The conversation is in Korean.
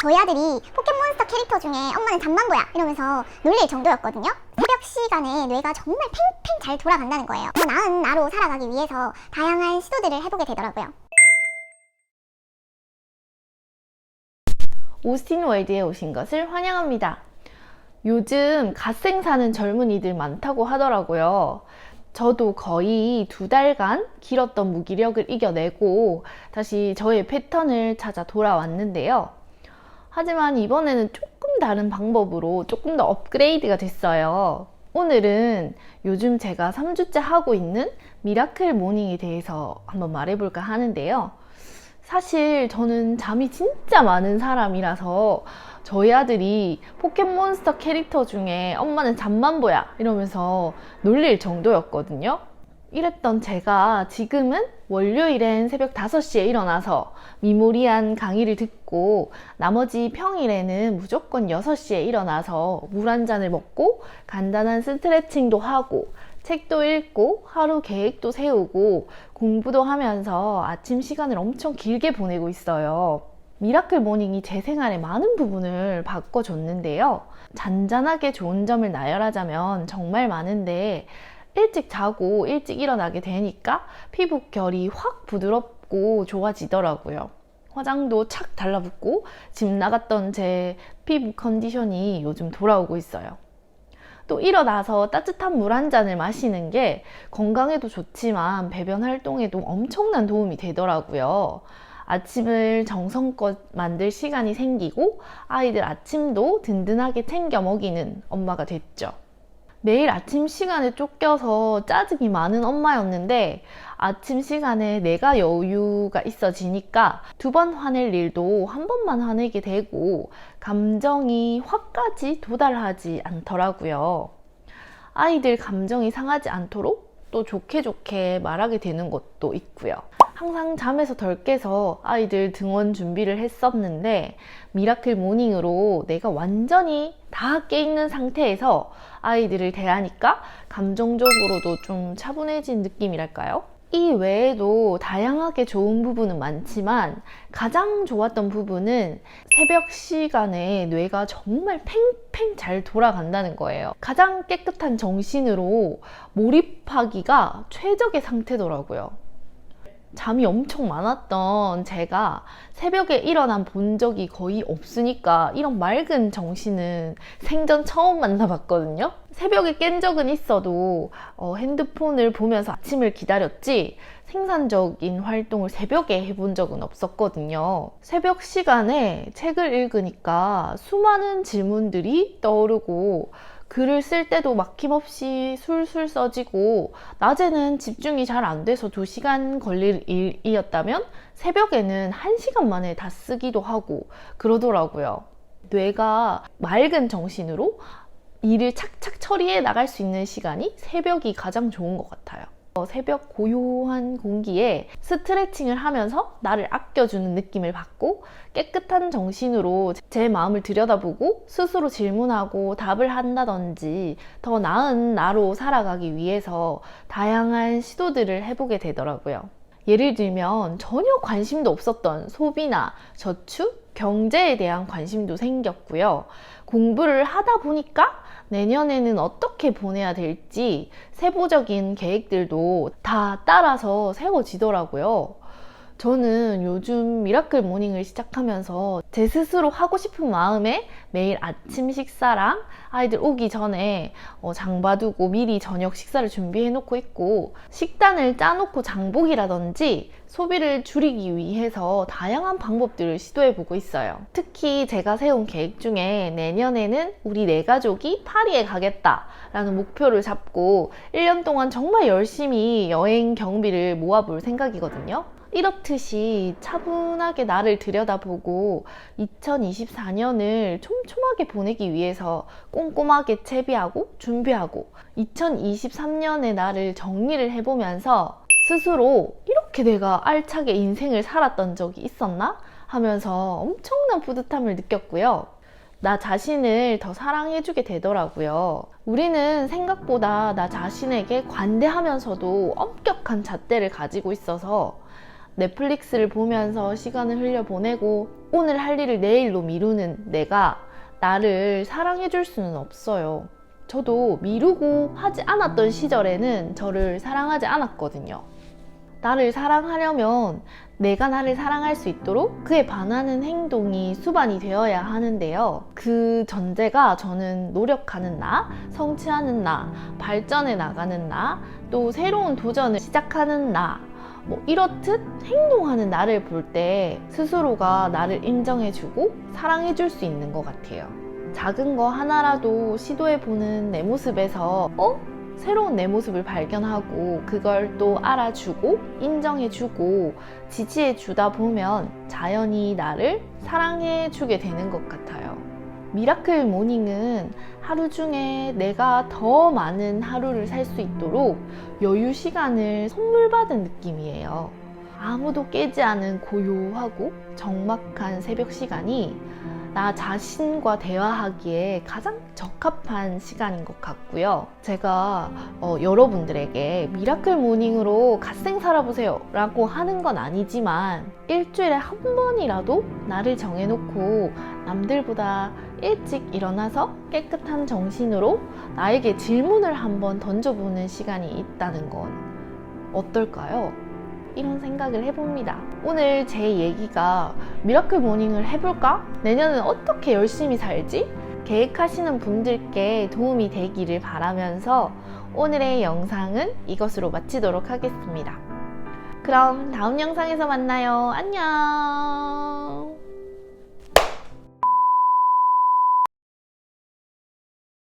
저희 아들이 포켓몬스터 캐릭터 중에 엄마는 잠만 보야 이러면서 놀릴 정도였거든요. 새벽 시간에 뇌가 정말 팽팽 잘 돌아간다는 거예요. 더 나은 나로 살아가기 위해서 다양한 시도들을 해보게 되더라고요. 오스틴 월드에 오신 것을 환영합니다. 요즘 갓생 사는 젊은이들 많다고 하더라고요. 저도 거의 두 달간 길었던 무기력을 이겨내고 다시 저의 패턴을 찾아 돌아왔는데요. 하지만 이번에는 조금 다른 방법으로 조금 더 업그레이드가 됐어요. 오늘은 요즘 제가 3주째 하고 있는 미라클 모닝에 대해서 한번 말해볼까 하는데요. 사실 저는 잠이 진짜 많은 사람이라서 저희 아들이 포켓몬스터 캐릭터 중에 엄마는 잠만 보야 이러면서 놀릴 정도였거든요. 이랬던 제가 지금은 월요일엔 새벽 5시에 일어나서 미모리한 강의를 듣고 나머지 평일에는 무조건 6시에 일어나서 물 한 잔을 먹고 간단한 스트레칭도 하고 책도 읽고 하루 계획도 세우고 공부도 하면서 아침 시간을 엄청 길게 보내고 있어요. 미라클 모닝이 제 생활의 많은 부분을 바꿔줬는데요. 잔잔하게 좋은 점을 나열하자면 정말 많은데 일찍 자고 일찍 일어나게 되니까 피부 결이 확 부드럽고 좋아지더라고요. 화장도 착 달라붙고 집 나갔던 제 피부 컨디션이 요즘 돌아오고 있어요. 또 일어나서 따뜻한 물 한 잔을 마시는 게 건강에도 좋지만 배변 활동에도 엄청난 도움이 되더라고요. 아침을 정성껏 만들 시간이 생기고 아이들 아침도 든든하게 챙겨 먹이는 엄마가 됐죠. 매일 아침 시간에 쫓겨서 짜증이 많은 엄마였는데 아침 시간에 내가 여유가 있어지니까 두 번 화낼 일도 한 번만 화내게 되고 감정이 화까지 도달하지 않더라고요. 아이들 감정이 상하지 않도록 또 좋게 좋게 말하게 되는 것도 있고요. 항상 잠에서 덜 깨서 아이들 등원 준비를 했었는데 미라클 모닝으로 내가 완전히 다 깨있는 상태에서 아이들을 대하니까 감정적으로도 좀 차분해진 느낌이랄까요? 이 외에도 다양하게 좋은 부분은 많지만 가장 좋았던 부분은 새벽 시간에 뇌가 정말 팽팽 잘 돌아간다는 거예요. 가장 깨끗한 정신으로 몰입하기가 최적의 상태더라고요. 잠이 엄청 많았던 제가 새벽에 일어난 본 적이 거의 없으니까 이런 맑은 정신은 생전 처음 만나봤거든요. 새벽에 깬 적은 있어도 어, 핸드폰을 보면서 아침을 기다렸지 생산적인 활동을 새벽에 해본 적은 없었거든요. 새벽 시간에 책을 읽으니까 수많은 질문들이 떠오르고 글을 쓸 때도 막힘없이 술술 써지고 낮에는 집중이 잘 안 돼서 2시간 걸릴 일이었다면 새벽에는 1시간 만에 다 쓰기도 하고 그러더라고요. 뇌가 맑은 정신으로 일을 착착 처리해 나갈 수 있는 시간이 새벽이 가장 좋은 것 같아요. 어, 새벽 고요한 공기에 스트레칭을 하면서 나를 아껴주는 느낌을 받고 깨끗한 정신으로 제 마음을 들여다보고 스스로 질문하고 답을 한다든지 더 나은 나로 살아가기 위해서 다양한 시도들을 해보게 되더라고요. 예를 들면 전혀 관심도 없었던 소비나 저축, 경제에 대한 관심도 생겼고요. 공부를 하다 보니까 내년에는 어떻게 보내야 될지 세부적인 계획들도 다 따라서 세워지더라고요. 저는 요즘 미라클 모닝을 시작하면서 제 스스로 하고 싶은 마음에 매일 아침 식사랑 아이들 오기 전에 어, 장 봐두고 미리 저녁 식사를 준비해 놓고 있고 식단을 짜놓고 장복이라든지 소비를 줄이기 위해서 다양한 방법들을 시도해 보고 있어요. 특히 제가 세운 계획 중에 내년에는 우리 네 가족이 파리에 가겠다라는 목표를 잡고 1년 동안 정말 열심히 여행 경비를 모아볼 생각이거든요. 이렇듯이 차분하게 나를 들여다보고 2024년을 촘촘하게 보내기 위해서 꼼꼼하게 채비하고 준비하고 2023년의 나를 정리를 해보면서 스스로 이렇게 내가 알차게 인생을 살았던 적이 있었나? 하면서 엄청난 뿌듯함을 느꼈고요. 나 자신을 더 사랑해주게 되더라고요. 우리는 생각보다 나 자신에게 관대하면서도 엄격한 잣대를 가지고 있어서 넷플릭스를 보면서 시간을 흘려보내고 오늘 할 일을 내일로 미루는 내가 나를 사랑해줄 수는 없어요. 저도 미루고 하지 않았던 시절에는 저를 사랑하지 않았거든요. 나를 사랑하려면 내가 나를 사랑할 수 있도록 그에 반하는 행동이 수반이 되어야 하는데요. 그 전제가 저는 노력하는 나, 성취하는 나, 발전해 나가는 나, 또 새로운 도전을 시작하는 나, 뭐 이렇듯 행동하는 나를 볼 때 스스로가 나를 인정해주고 사랑해줄 수 있는 것 같아요. 작은 거 하나라도 시도해보는 내 모습에서 어? 새로운 내 모습을 발견하고 그걸 또 알아주고 인정해주고 지지해주다 보면 자연히 나를 사랑해주게 되는 것 같아요. 미라클 모닝은 하루 중에 내가 더 많은 하루를 살 수 있도록 여유 시간을 선물 받은 느낌이에요. 아무도 깨지 않은 고요하고 적막한 새벽 시간이 나 자신과 대화하기에 가장 적합한 시간인 것 같고요. 제가 어, 여러분들에게 미라클 모닝으로 갓생 살아보세요 라고 하는 건 아니지만 일주일에 한 번이라도 나를 정해놓고 남들보다 일찍 일어나서 깨끗한 정신으로 나에게 질문을 한번 던져보는 시간이 있다는 건 어떨까요? 이런 생각을 해봅니다. 오늘 제 얘기가 미라클 모닝을 해볼까? 내년은 어떻게 열심히 살지? 계획하시는 분들께 도움이 되기를 바라면서 오늘의 영상은 이것으로 마치도록 하겠습니다. 그럼 다음 영상에서 만나요. 안녕!